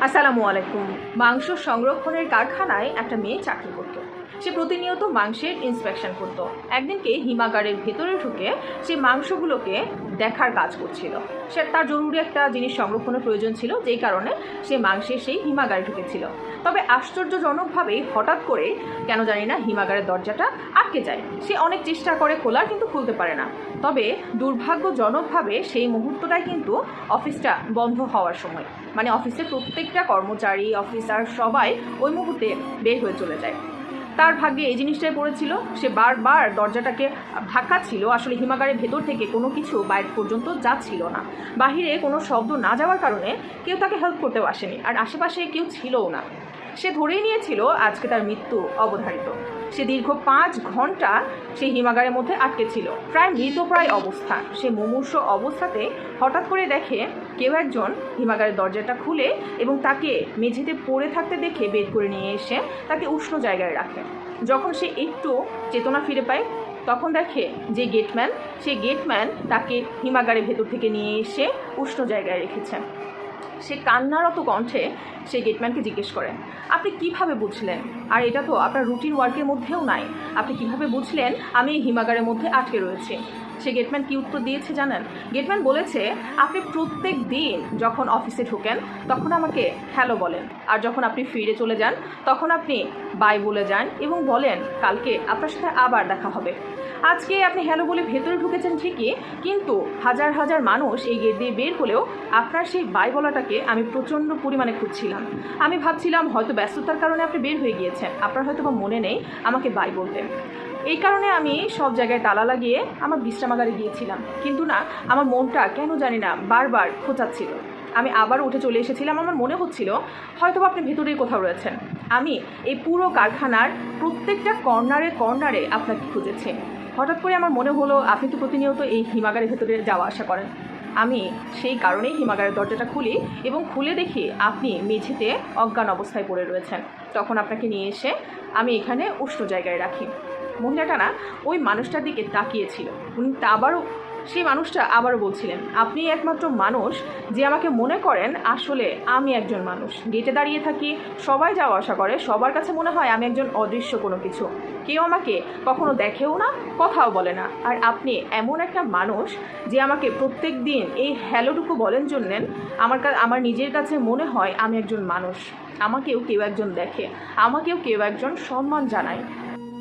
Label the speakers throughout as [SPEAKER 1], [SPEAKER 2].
[SPEAKER 1] আসসালামু আলাইকুম। মাংস সংরক্ষণের কারখানায় একটা মেয়ে চাকরি করত। সে প্রতিনিয়ত মাংসের ইন্সপেকশন করত। একদিনকে হিমাগারের ভেতরে ঢুকে সে মাংসগুলোকে দেখার কাজ করছিল। সে তার জরুরি একটা জিনিস সংরক্ষণের প্রয়োজন ছিল, যেই কারণে সে মাংসের সেই হিমাগারে ঢুকেছিল। তবে আশ্চর্যজনকভাবেই হঠাৎ করে, কেন জানি না হিমাগারের দরজাটা আটকে যায়। সে অনেক চেষ্টা করে খোলার, কিন্তু খুলতে পারে না। তবে দুর্ভাগ্যজনকভাবে সেই মুহূর্তটাই কিন্তু অফিসটা বন্ধ হওয়ার সময়। মানে অফিসের প্রত্যেকটা কর্মচারী, অফিসার সবাই ওই মুহূর্তে বের হয়ে চলে যায়। তার ভাগ্যে এই জিনিসটাই পড়েছিল, সে বারবার দরজাটাকে ঢাকা ছিল। আসলে হিমাগারের ভেতর থেকে কোনো কিছু বাইরে পর্যন্ত যাচ্ছিল না। বাহিরে কোনো শব্দ না যাওয়ার কারণে কেউ তাকে হেল্প করতেও আসেনি, আর আশেপাশে কেউ ছিলও না। সে ধরেই নিয়েছিল আজকে তার মৃত্যু অবধারিত। সে দীর্ঘ পাঁচ ঘণ্টা সে হিমাগারের মধ্যে আটকে ছিল। প্রায় মৃতপ্রায় অবস্থা। সে মুমূর্ষ অবস্থাতে হঠাৎ করে দেখে কেউ একজন হিমাগারের দরজাটা খুলে এবং তাকে মেঝেতে পড়ে থাকতে দেখে বের করে নিয়ে এসে তাকে উষ্ণ জায়গায় রাখে। যখন সে একটু চেতনা ফিরে পায়, তখন দেখে যে গেটম্যান সে গেটম্যান তাকে হিমাগারের ভেতর থেকে নিয়ে এসে উষ্ণ জায়গায় রেখেছে। সে কান্নারত কণ্ঠে সে গেটম্যানকে জিজ্ঞেস করে, আপনি কীভাবে বুঝলেন? আর এটা তো আপনার রুটিন ওয়ার্কের মধ্যেও নাই। আপনি কীভাবে বুঝলেন? আমি এই হিমাগারের মধ্যে আটকে রয়েছি। সে গেটম্যান কি উত্তর দিয়েছে জানেন? গেটম্যান বলেছে, আপনি প্রত্যেক দিন যখন অফিসে ঢোকেন, তখন আমাকে হ্যালো বলেন। আর যখন আপনি ফিরে চলে যান, তখন আপনি বাই বলে যান এবং বলেন, কালকে আপনার সাথে আবার দেখা হবে। আজকে আপনি হ্যালো বলে ভেতরে ঢুকেছেন ঠিকই, কিন্তু হাজার হাজার মানুষ এই গেট দিয়ে বের হলেও আপনার সেই বাই বলাটাকে আমি প্রচণ্ড পরিমাণে খুঁজছিলাম। আমি ভাবছিলাম হয়তো ব্যস্ততার কারণে আপনি বের হয়ে গিয়েছেন। আপনার হয়তো বা মনে নেই আমাকে বাই বলতে। এই কারণে আমি সব জায়গায় তালা লাগিয়ে আমার বিশ্রামাগারে গিয়েছিলাম। কিন্তু না, আমার মনটা কেন জানি না বারবার খোঁচাচ্ছিল। আমি আবার উঠে চলে এসেছিলাম, আমার মনে হচ্ছিল হয়তো আপনি ভেতরেই কোথাও রয়েছেন। আমি এই পুরো কারখানার প্রত্যেকটা কর্নারে কর্নারে আপনাকে খুঁজেছি। হঠাৎ করে আমার মনে হলো, আপনি তো প্রতিনিয়ত এই হিমাগারের ভেতরে যাওয়া আসা করেন। আমি সেই কারণেই হিমাগারের দরজাটা খুলি এবং খুলে দেখি আপনি মেঝেতে অজ্ঞান অবস্থায় পড়ে রয়েছেন। তখন আপনাকে নিয়ে এসে আমি এখানে উষ্ণ জায়গায় রাখি। মহিলাটা না ওই মানুষটার দিকে তাকিয়েছিল। উনি তা আবারও সেই মানুষটা আবারও বলছিলেন, আপনি একমাত্র মানুষ যে আমাকে মনে করেন আসলে আমি একজন মানুষ। গেটে দাঁড়িয়ে থাকি, সবাই যাওয়া আসা করে, সবার কাছে মনে হয় আমি একজন অদৃশ্য কোনো কিছু। কেউ আমাকে কখনো দেখেও না, কথাও বলে না। আর আপনি এমন একটা মানুষ যে আমাকে প্রত্যেক দিন এই হ্যালোটুকু বলেন জন্যেন, আমার আমার নিজের কাছে মনে হয় আমি একজন মানুষ। আমাকেও কেউ একজন দেখে, আমাকেও কেউ একজন সম্মান জানায়।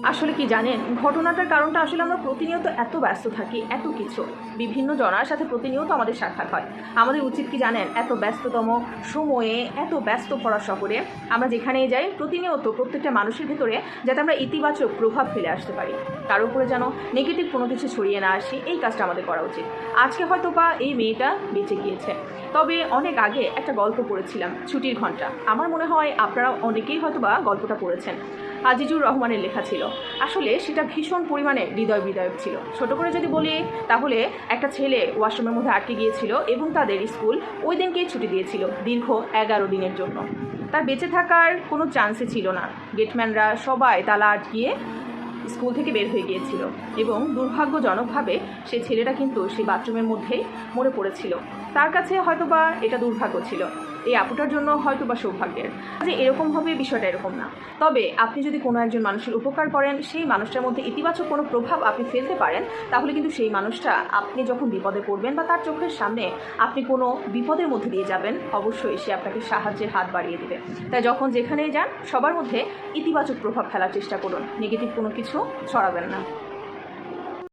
[SPEAKER 1] আসলে কি জানেন, ঘটনাটার কারণটা আসলে আমরা প্রতিনিয়ত এত ব্যস্ত থাকি, এত কিছু। বিভিন্ন জনার সাথে প্রতিনিয়ত আমাদের সাক্ষাৎ হয়। আমাদের উচিত কি জানেন, এত ব্যস্ততম সময়ে, এত ব্যস্ত পড়া শহরে আমরা যেখানেই যাই, প্রতিনিয়ত প্রত্যেকটা মানুষের ভিতরে যাতে আমরা ইতিবাচক প্রভাব ফেলে আসতে পারি। তার উপরে যেন নেগেটিভ কোনো কিছু ছড়িয়ে না আসি, এই কাজটা আমাদের করা উচিত। আজকে হয়তো বা এই মেয়েটা বেঁচে গিয়েছে। তবে অনেক আগে একটা গল্প পড়েছিলাম, ছুটির ঘণ্টা। আমার মনে হয় আপনারা অনেকেই হয়তো বা গল্পটা পড়েছেন। আজিজুর রহমানের লেখা ছিল। আসলে সেটা ভীষণ পরিমাণে হৃদয় বিদায়ক ছিল। ছোট করে যদি বলি, তাহলে একটা ছেলে ওয়াশরুমের মধ্যে আটকে গিয়েছিল এবং তাদের স্কুল ওই দিনকেই ছুটি দিয়েছিল, দীর্ঘ এগারো দিনের জন্য। তার বেঁচে থাকার কোনো চান্সই ছিল না। গেটম্যানরা সবাই তালা আটকিয়ে স্কুল থেকে বের হয়ে গিয়েছিল এবং দুর্ভাগ্যজনকভাবে সেই ছেলেটা কিন্তু সেই বাথরুমের মধ্যেই মরে পড়েছিল। তার কাছে হয়তোবা এটা দুর্ভাগ্য ছিল। এই আপুটার জন্য হয়তো বা সৌভাগ্যের। যে এরকম হবে, বিষয়টা এরকম না। তবে আপনি যদি কোনো একজন মানুষের উপকার করেন, সেই মানুষটার মধ্যে ইতিবাচক কোনো প্রভাব আপনি ফেলতে পারেন, তাহলে কিন্তু সেই মানুষটা আপনি যখন বিপদে পড়বেন বা তার চোখের সামনে আপনি কোনো বিপদের মধ্যে দিয়ে যাবেন, অবশ্যই সে আপনাকে সাহায্যের হাত বাড়িয়ে দেবে। তাই যখন যেখানেই যান, সবার মধ্যে ইতিবাচক প্রভাব ফেলার চেষ্টা করুন। নেগেটিভ কোনো কিছু ছড়াবেন না।